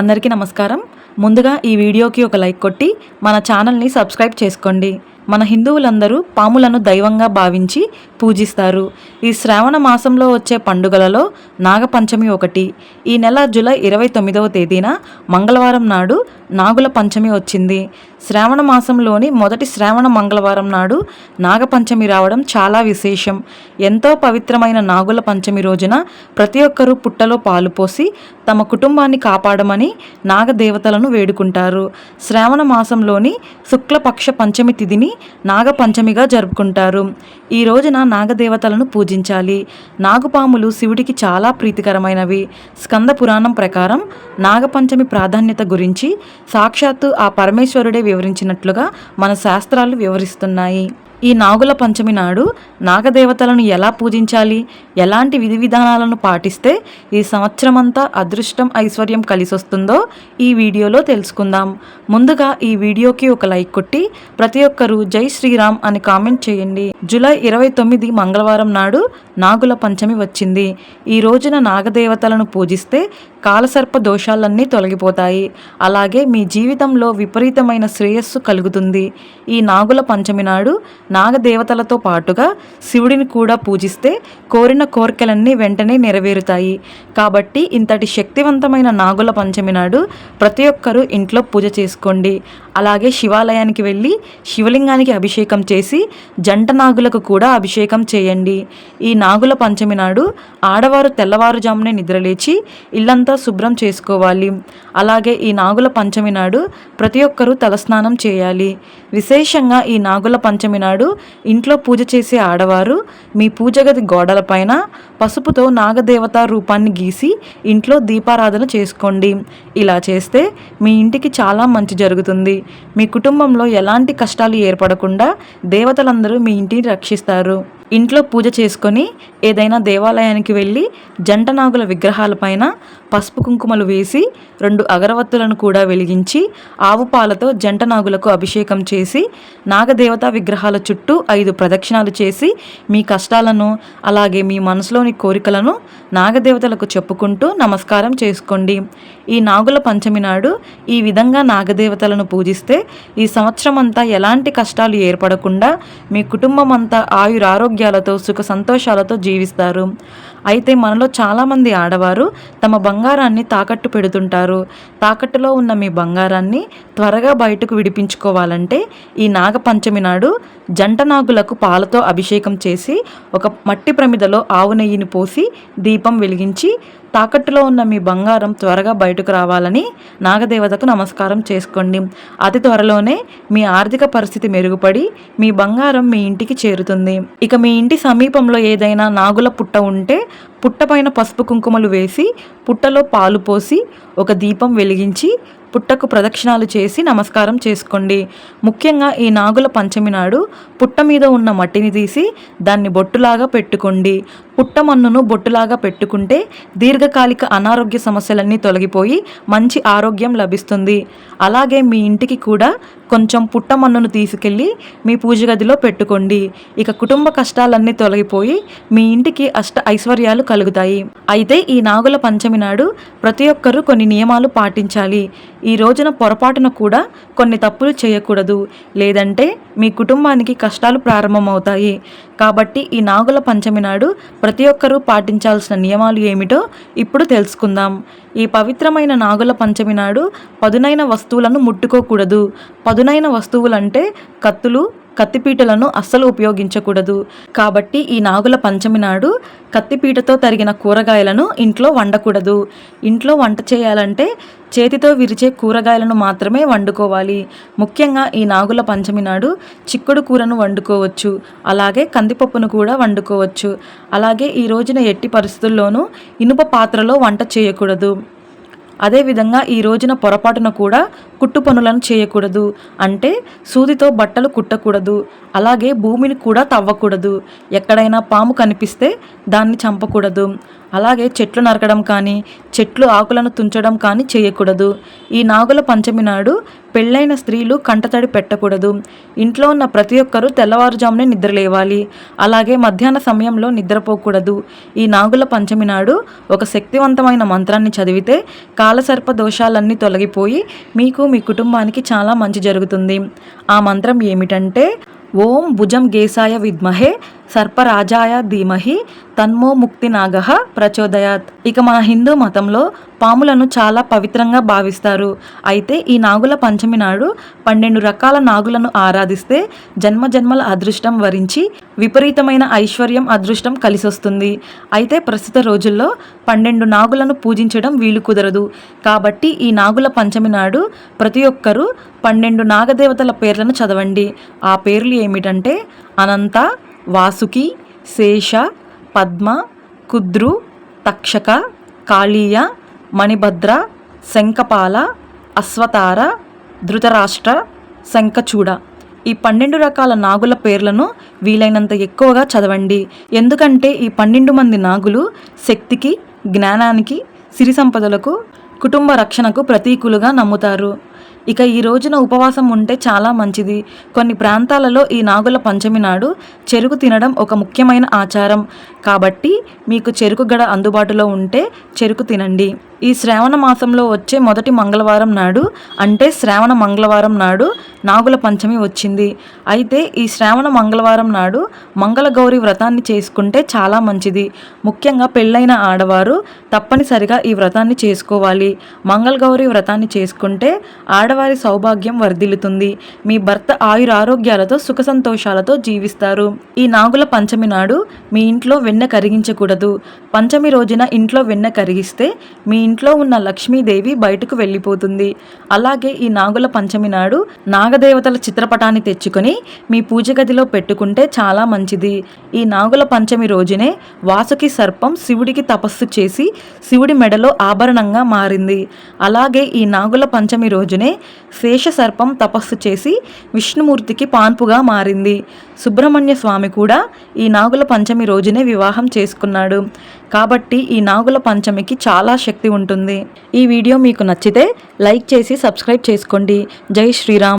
అందరికీ నమస్కారం. ముందుగా ఈ వీడియోకి ఒక లైక్ కొట్టి మన ఛానల్ని సబ్స్క్రైబ్ చేసుకోండి. మన హిందువులందరూ పాములను దైవంగా భావించి పూజిస్తారు. ఈ శ్రావణ మాసంలో వచ్చే పండుగలలో నాగపంచమి ఒకటి. ఈ నెల జూలై ఇరవై తొమ్మిదవ తేదీన మంగళవారం నాడు నాగుల పంచమి వచ్చింది. శ్రావణ మాసంలోని మొదటి శ్రావణ మంగళవారం నాడు నాగపంచమి రావడం చాలా విశేషం. ఎంతో పవిత్రమైన నాగుల పంచమి రోజున ప్రతి ఒక్కరూ పుట్టలో పాలు పోసి తమ కుటుంబాన్ని కాపాడమని నాగదేవతలను వేడుకుంటారు. శ్రావణ మాసంలోని శుక్లపక్ష పంచమి తిథిని నాగపంచమిగా జరుపుకుంటారు. ఈ రోజున నాగదేవతలను పూజించాలి. నాగుపాములు శివుడికి చాలా ప్రీతికరమైనవి. స్కంద పురాణం ప్రకారం నాగపంచమి ప్రాధాన్యత గురించి సాక్షాత్తు ఆ పరమేశ్వరుడే వివరించినట్లుగా మన శాస్త్రాలు వివరిస్తున్నాయి. ఈ నాగుల పంచమి నాడు నాగదేవతలను ఎలా పూజించాలి? ఎలాంటి విధి విధానాలను పాటిస్తే ఈ సంవత్సరమంతా అదృష్టం ఐశ్వర్యం కలిసొస్తుందో ఈ వీడియోలో తెలుసుకుందాం. ముందుగా ఈ వీడియోకి ఒక లైక్ కొట్టి ప్రతి ఒక్కరూ జై శ్రీరామ్ అని కామెంట్ చేయండి. జూలై ఇరవై తొమ్మిది మంగళవారం నాడు నాగుల పంచమి వచ్చింది. ఈ రోజున నాగదేవతలను పూజిస్తే కాలసర్ప దోషాలన్నీ తొలగిపోతాయి. అలాగే మీ జీవితంలో విపరీతమైన శ్రేయస్సు కలుగుతుంది. ఈ నాగుల పంచమి నాడు నాగదేవతలతో పాటుగా శివుడిని కూడా పూజిస్తే కోరిన కోరికలన్నీ వెంటనే నెరవేరుతాయి. కాబట్టి ఇంతటి శక్తివంతమైన నాగుల పంచమి నాడు ప్రతి ఒక్కరూ ఇంట్లో పూజ చేసుకోండి. అలాగే శివాలయానికి వెళ్ళి శివలింగానికి అభిషేకం చేసి జంట నాగులకు కూడా అభిషేకం చేయండి. ఈ నాగుల పంచమి నాడు ఆడవారు తెల్లవారుజామునే నిద్రలేచి ఇల్లంతా శుభ్రం చేసుకోవాలి. అలాగే ఈ నాగుల పంచమి నాడు ప్రతి ఒక్కరూ తలస్నానం చేయాలి. విశేషంగా ఈ నాగుల పంచమి నాడు ఇంట్లో పూజ చేసే ఆడవారు మీ పూజగది గోడలపైన పసుపుతో నాగదేవత రూపాన్ని గీసి ఇంట్లో దీపారాధన చేసుకోండి. ఇలా చేస్తే మీ ఇంటికి చాలా మంచి జరుగుతుంది. మీ కుటుంబంలో ఎలాంటి కష్టాలు ఏర్పడకుండా దేవతలందరూ మీ ఇంటిని రక్షిస్తారు. ఇంట్లో పూజ చేసుకొని ఏదైనా దేవాలయానికి వెళ్ళి జంట నాగుల విగ్రహాలపైన పసుపు కుంకుమలు వేసి రెండు అగరవత్తులను కూడా వెలిగించి ఆవు పాలతో జంట నాగులకు అభిషేకం చేసి నాగదేవతా విగ్రహాల చుట్టూ ఐదు ప్రదక్షిణాలు చేసి మీ కష్టాలను అలాగే మీ మనసులోని కోరికలను నాగదేవతలకు చెప్పుకుంటూ నమస్కారం చేసుకోండి. ఈ నాగుల పంచమి నాడు ఈ విధంగా నాగదేవతలను పూజిస్తే ఈ సంవత్సరం అంతా ఎలాంటి కష్టాలు ఏర్పడకుండా మీ కుటుంబం అంతా ఆరోగ్యాలతో సుఖ సంతోషాలతో జీవిస్తారు. అయితే మనలో చాలామంది ఆడవారు తమ బంగారాన్ని తాకట్టు పెడుతుంటారు. తాకట్టులో ఉన్న మీ బంగారాన్ని త్వరగా బయటకు విడిపించుకోవాలంటే ఈ నాగపంచమి నాడు జంట నాగులకు పాలతో అభిషేకం చేసి ఒక మట్టి ప్రమిదలో ఆవు నెయ్యిని పోసి దీపం వెలిగించి తాకట్టులో ఉన్న మీ బంగారం త్వరగా బయటకు రావాలని నాగదేవతకు నమస్కారం చేసుకోండి. అతి త్వరలోనే మీ ఆర్థిక పరిస్థితి మెరుగుపడి మీ బంగారం మీ ఇంటికి చేరుతుంది. ఇక మీ ఇంటి సమీపంలో ఏదైనా నాగుల పుట్ట ఉంటే పుట్టపైన పసుపు కుంకుమలు వేసి పుట్టలో పాలు పోసి ఒక దీపం వెలిగించి పుట్టకు ప్రదక్షిణాలు చేసి నమస్కారం చేసుకోండి. ముఖ్యంగా ఈ నాగుల పంచమి నాడు పుట్ట మీద ఉన్న మట్టిని తీసి దాన్ని బొట్టులాగా పెట్టుకోండి. పుట్ట మన్నును బొట్టులాగా పెట్టుకుంటే దీర్ఘకాలిక అనారోగ్య సమస్యలన్నీ తొలగిపోయి మంచి ఆరోగ్యం లభిస్తుంది. అలాగే మీ ఇంటికి కూడా కొంచెం పుట్టమన్నును తీసుకెళ్ళి మీ పూజ గదిలో పెట్టుకోండి. ఇక కుటుంబ కష్టాలన్నీ తొలగిపోయి మీ ఇంటికి అష్ట ఐశ్వర్యాలు కలుగుతాయి. అయితే ఈ నాగుల పంచమి నాడు ప్రతి ఒక్కరూ కొన్ని నియమాలు పాటించాలి. ఈ రోజున పొరపాటున కూడా కొన్ని తప్పులు చేయకూడదు. లేదంటే మీ కుటుంబానికి కష్టాలు ప్రారంభమవుతాయి. కాబట్టి ఈ నాగుల పంచమి నాడు ప్రతి ఒక్కరూ పాటించాల్సిన నియమాలు ఏమిటో ఇప్పుడు తెలుసుకుందాం. ఈ పవిత్రమైన నాగుల పంచమి నాడు పదునైన వస్తువులను ముట్టుకోకూడదు. పదునైన వస్తువులంటే కత్తులు కత్తిపీటలను అస్సలు ఉపయోగించకూడదు. కాబట్టి ఈ నాగుల పంచమి నాడు కత్తిపీటతో తరిగిన కూరగాయలను ఇంట్లో వండకూడదు. ఇంట్లో వంట చేయాలంటే చేతితో విరిచే కూరగాయలను మాత్రమే వండుకోవాలి. ముఖ్యంగా ఈ నాగుల పంచమి నాడు చిక్కుడు కూరను వండుకోవచ్చు. అలాగే కందిపప్పును కూడా వండుకోవచ్చు. అలాగే ఈ రోజున ఎట్టి పరిస్థితుల్లోనూ ఇనుప పాత్రలో వంట చేయకూడదు. అదేవిధంగా ఈ రోజున పొరపాటున కూడా కుట్టు పనులను చేయకూడదు. అంటే సూదితో బట్టలు కుట్టకూడదు. అలాగే భూమిని కూడా తవ్వకూడదు. ఎక్కడైనా పాము కనిపిస్తే దాన్ని చంపకూడదు. అలాగే చెట్లు నరకడం కానీ చెట్లు ఆకులను తుంచడం కానీ చేయకూడదు. ఈ నాగుల పంచమి నాడు పెళ్ళైన స్త్రీలు కంటతడి పెట్టకూడదు. ఇంట్లో ఉన్న ప్రతి ఒక్కరూ తెల్లవారుజామునే నిద్రలేవాలి. అలాగే మధ్యాహ్న సమయంలో నిద్రపోకూడదు. ఈ నాగుల పంచమి నాడు ఒక శక్తివంతమైన మంత్రాన్ని చదివితే కా కాలసర్ప దోషాలన్నీ తొలగిపోయి మీకు మీ కుటుంబానికి చాలా మంచి జరుగుతుంది. ఆ మంత్రం ఏమిటంటే ఓం భుజం గేసాయ విద్మహే సర్పరాజాయ ధీమహి తన్మో ముక్తి నాగహ ప్రచోదయాత్. ఇక మన హిందూ మతంలో పాములను చాలా పవిత్రంగా భావిస్తారు. అయితే ఈ నాగుల పంచమి నాడు పన్నెండు రకాల నాగులను ఆరాధిస్తే జన్మ జన్మల అదృష్టం వరించి విపరీతమైన ఐశ్వర్యం అదృష్టం కలిసొస్తుంది. అయితే ప్రస్తుత రోజుల్లో పన్నెండు నాగులను పూజించడం వీలు కుదరదు. కాబట్టి ఈ నాగుల పంచమి నాడు ప్రతి ఒక్కరూ పన్నెండు నాగదేవతల పేర్లను చదవండి. ఆ పేర్లు ఏమిటంటే అనంత వాసుకి శేష పద్మ కుద్రు తక్షక కాళీయ మణిభద్ర శంఖపాల అశ్వతార ధృతరాష్ట్ర శంఖచూడ. ఈ పన్నెండు రకాల నాగుల పేర్లను వీలైనంత ఎక్కువగా చదవండి. ఎందుకంటే ఈ పన్నెండు మంది నాగులు శక్తికి జ్ఞానానికి సిరి సంపదలకు కుటుంబ రక్షణకు ప్రతీకులుగా నమ్ముతారు. ఇక ఈ రోజున ఉపవాసం ఉంటే చాలా మంచిది. కొన్ని ప్రాంతాలలో ఈ నాగుల పంచమి నాడు చెరుకు తినడం ఒక ముఖ్యమైన ఆచారం. కాబట్టి మీకు చెరుకు గడ అందుబాటులో ఉంటే చెరుకు తినండి. ఈ శ్రావణ మాసంలో వచ్చే మొదటి మంగళవారం నాడు అంటే శ్రావణ మంగళవారం నాడు నాగుల పంచమి వచ్చింది. అయితే ఈ శ్రావణ మంగళవారం నాడు మంగళగౌరి వ్రతాన్ని చేసుకుంటే చాలా మంచిది. ముఖ్యంగా పెళ్ళైన ఆడవారు తప్పనిసరిగా ఈ వ్రతాన్ని చేసుకోవాలి. మంగళగౌరి వ్రతాన్ని చేసుకుంటే ఆడవారి సౌభాగ్యం వర్ధిల్లుతుంది. మీ భర్త ఆయురారోగ్యాలతో సుఖ సంతోషాలతో జీవిస్తారు. ఈ నాగుల పంచమి నాడు మీ ఇంట్లో వెన్న కరిగించకూడదు. పంచమి రోజున ఇంట్లో వెన్న కరిగిస్తే మీ ఇంట్లో ఉన్న లక్ష్మీదేవి బయటకు వెళ్ళిపోతుంది. అలాగే ఈ నాగుల పంచమి నాడు నాగదేవతల చిత్రపటాన్ని తెచ్చుకొని మీ పూజ గదిలో పెట్టుకుంటే చాలా మంచిది. ఈ నాగుల పంచమి రోజునే వాసుకి సర్పం శివుడికి తపస్సు చేసి శివుడి మెడలో ఆభరణంగా మారింది. అలాగే ఈ నాగుల పంచమి రోజునే శేష సర్పం తపస్సు చేసి విష్ణుమూర్తికి పాన్పుగా మారింది. సుబ్రహ్మణ్య స్వామి కూడా ఈ నాగుల పంచమి రోజునే వివాహం చేసుకున్నాడు. కాబట్టి ఈ నాగుల పంచమికి చాలా శక్తి ఉంటుంది. ఈ వీడియో మీకు నచ్చితే లైక్ చేసి సబ్స్క్రైబ్ చేసుకోండి. జై శ్రీరామ్.